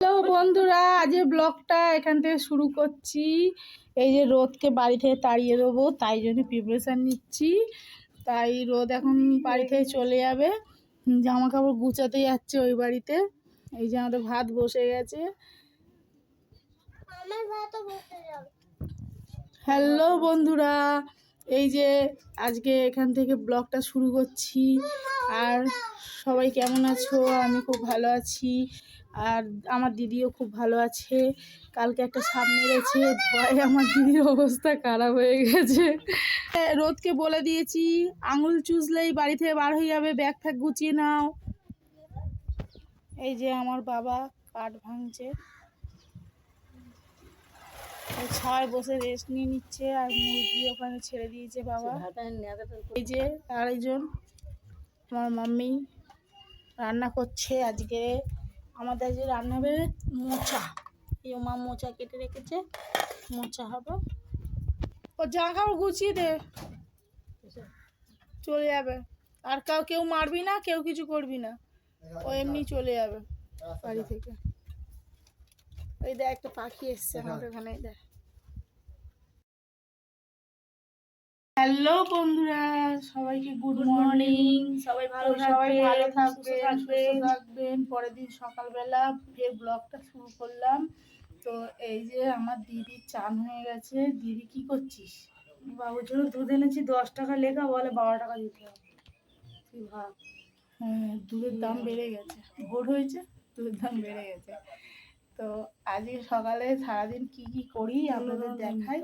Hello বন্ধুরা আজ ব্লগটা এখান থেকে শুরু করছি। এই যে রোদকে বাড়ি থেকে তাড়িয়ে দেবো তাই জন্য প্রিপারেশান নিচ্ছি। তাই রোদ এখন বাড়ি থেকে চলে যাবে। জামা কাপড় গুছাতে যাচ্ছে ওই বাড়িতে। এই যে আমাদের ভাত বসে গেছে। হ্যালো বন্ধুরা এই যে আজকে এখান থেকে ব্লগটা শুরু করছি। আর সবাই কেমন আছো? আমি খুব ভালো আছি। আর আমার দিদিও খুব ভালো আছে। কালকে একটা সাপ মেরেছে, ভয়ে আমার দিদির অবস্থা খারাপ হয়ে গেছে। রোদকে বলে দিয়েছি, আঙুল চুষলেই বাড়ি থেকে বার হয়ে যাবে, ব্যাগ ফ্যাগ গুছিয়ে নাও। এই যে আমার বাবা কাঠ ভাঙছে। ছায় বসে রেস্ট নিয়ে নিচ্ছে আর মুরগি ওখানে ছেড়ে দিয়েছে বাবা। এই যে আরেকজন, আমার মাম্মি রান্না করছে আজকে। আমাদের যে রান্না হবে মোচা। এই মা মোচা কেটে রেখেছে। মোচা হবে। ও যা কাপড় গুছিয়ে দে। চলে যাবে। আর কাউ, কেউ মারবি না, কেউ কিছু করবি না। ও এমনি চলে যাবে বাড়ি থেকে। ওই দেখ, একটা পাখি এসছে আমাদের ওখানে, দেখ। হ্যালো বন্ধুরা সবাইকে গুড মর্নিং সবাই ভালো সবাই ভালো থাকবেন, থাকবেন সুস্থ থাকবেন। পরের দিন সকালবেলা ফের ব্লগটা শুরু করলাম। তো এই যে আমার দিদির চান হয়ে গেছে। দিদি কি করছিস? বাবুর জন্য দুধ এনেছি দশ টাকা লেখা বলে বারো টাকা দিতে হবে। তুই ভাব। হ্যাঁ দুধের দাম বেড়ে গেছে। ভোর হয়েছে দুধের দাম বেড়ে গেছে। তো আজকে সকালে সারাদিন কি কি করি আপনাদের দেখাই।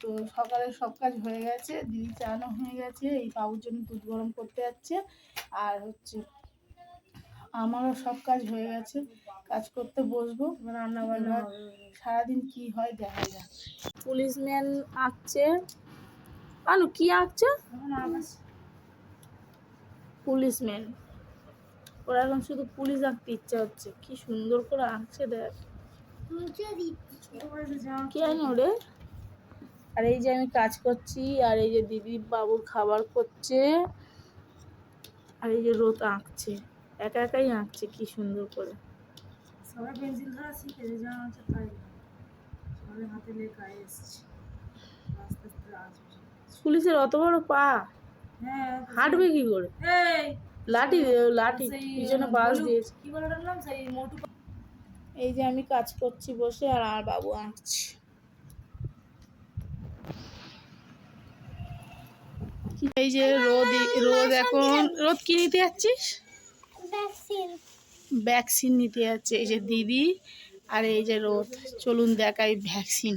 তো সকালে সব কাজ হয়ে গেছে দিদি চানও হয়ে গেছে এই বাবুর জন্য দুধ গরম করতে যাচ্ছে আর হচ্ছে আমারও সব কাজ হয়ে গেছে কাজ করতে বসবো রান্না বান্না সারাদিন কি হয় দেখা যাক। পুলিশম্যান আঁকছে আনু কি আঁকছে পুলিশম্যান ওরা এখন শুধু পুলিশ আঁকতে ইচ্ছা হচ্ছে কি সুন্দর করে আঁকছে দেখ। কি আনো রে? আর এই যে আমি কাজ করছি আর এই যে দিদি বাবুর খাবার করছে আর এই যে রোদ আঁকছে একা একাই আঁকছে কি সুন্দর করে। সবাই পেন্সিল ধরা শিখেছে যা আছে তাই সবাই হাতে লেখা এসছে। আস্তে আস্তে পুলিশের অত বড় পা? হ্যাঁ হাঁটবে কি করে? এই! লাঠি লাঠি পিছনে বাস দিয়েছে। এই যে আমি কাজ করছি বসে আর আর বাবু আঁকছে। এই যে রোদ রোদ এখন রোদ কি নিতে যাচ্ছিস? ভ্যাকসিন নিতে যাচ্ছে এই যে দিদি আর এই যে রোদ। চলুন দেখাই ভ্যাকসিন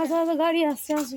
আচ্ছা আচ্ছা গাড়ি আসছে আসছে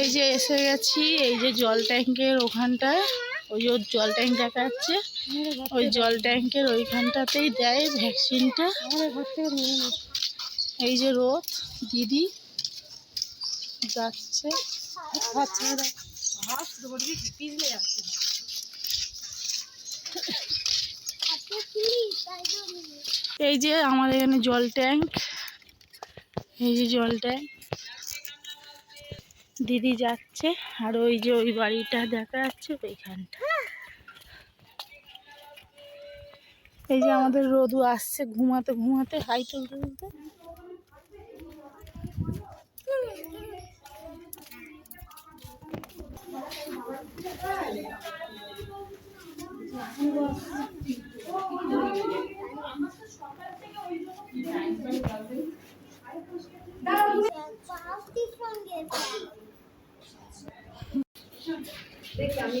এই যে এসে গেছি, এই যে জল ট্যাঙ্কের ওখানটায়। ওই যে জল ট্যাঙ্ক দেখা যাচ্ছে ওই জল ট্যাঙ্কের ওইখানটাতেই দেয় ভ্যাকসিনটা। এই যে রোদ, দিদি যাচ্ছে। এই যে আমার এখানে জল ট্যাঙ্ক। এই যে জল ট্যাঙ্ক। দিদি যাচ্ছে, আর ওই যে ওই বাড়িটা দেখা যাচ্ছে ওইখানটা। এই যে আমাদের রোদু আসছে ঘুমাতে ঘুমাতে, হাই তুলতে তুলতে। পাঁচটির সঙ্গে দেখ আমি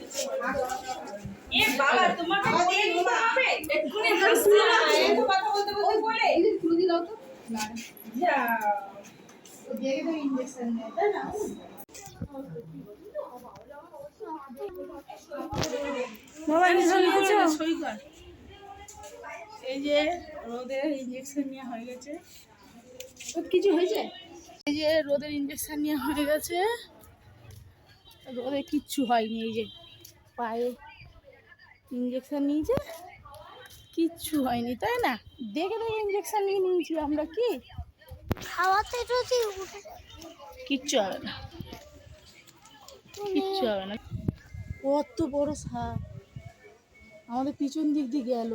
বাবা ইঞ্জেকশন নিয়েছো? এই যে রোদের ইঞ্জেকশন নেওয়া হয়ে গেছে। কিছু হয়েছে? এই যে রোদের নেওয়া হয়ে গেছে। রোদে কিচ্ছু হয়নি এই যে পায়ে ইঞ্জেকশন নিয়েছে। কিচ্ছু হয়নি তাই না? দেখে দেখে ইঞ্জেকশন নিয়ে নিয়েছি আমরা কি? খাওয়াতে যদি কিচ্ছু হবে না। কিচ্ছু হবে না। কত বড় সাপ। আমাদের পিছন দিক দিয়ে গেল।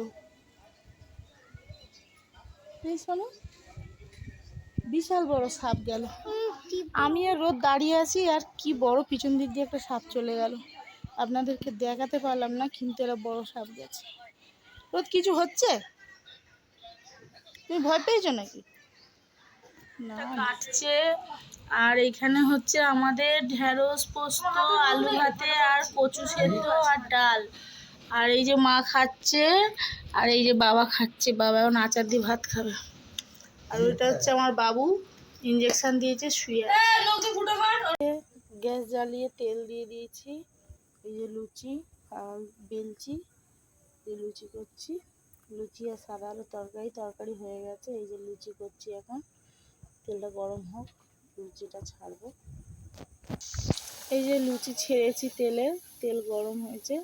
শোনো বিশাল বড় সাপ গেল। আমি আর রোদ দাঁড়িয়ে আছি আর কি বড় পিছন দিক দিয়ে একটা সাপ চলে গেল। আপনাদেরকে দেখাতে পারলাম না কিন্তু এরা বড় সাপ গেছে। রোদ কিছু হচ্ছে? তুমি ভয় পেয়েছ নাকি? না। কাটছে আর এখানে হচ্ছে আমাদের ঢেঁড়স পোস্ত আলু ভাতে আর কচু সেদ্ধ আর ডাল। আর এই যে মা খাচ্ছে আর এই যে বাবা খাচ্ছে বাবা এখন আচার দিয়ে ভাত খাবে। আর ওইটা হচ্ছে আমার বাবু ইঞ্জেকশন দিয়েছে শুয়ে গ্যাস জ্বালিয়ে তেল দিয়ে দিয়েছি। এই যে লুচি বেলচি, এই লুচি করছি। লুচি আর সাদা আলু তরকারি তরকারি হয়ে গেছে। এই যে লুচি করছি এখন। তেলটা গরম হোক, লুচিটা ছাড়বো। এই যে লুচি ছেড়েছি তেলে, তেল গরম হয়েছে।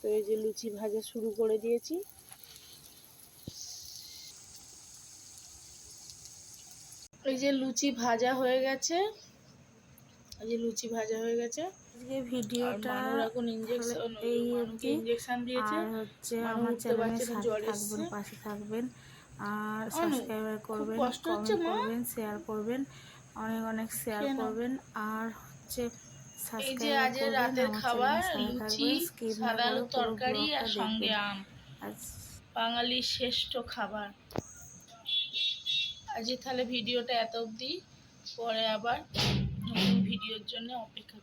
তো এই যে লুচি ভাজা শুরু করে দিয়েছি। এই যে লুচি ভাজা হয়ে গেছে। এই যে লুচি ভাজা হয়ে গেছে। আজকে ভিডিওটা এখন এই। দিয়েছে? আর হচ্ছে আমার জ্বর থাকবেন পাশে থাকবেন। আর অনু, সাবস্ক্রাইবার করবেন কমেন্ট করবেন শেয়ার করবেন অনেক অনেক শেয়ার করবেন। আর হচ্ছে এই যে সাবস্ক্রাইব আজের রাতের খাবার লুচি থাকবেন সাদা আলু তরকারি আর সঙ্গে আম। বাঙালির শ্রেষ্ঠ খাবার। আজকে তাহলে ভিডিওটা এত অবধি। পরে আবার নতুন ভিডিওর জন্য অপেক্ষা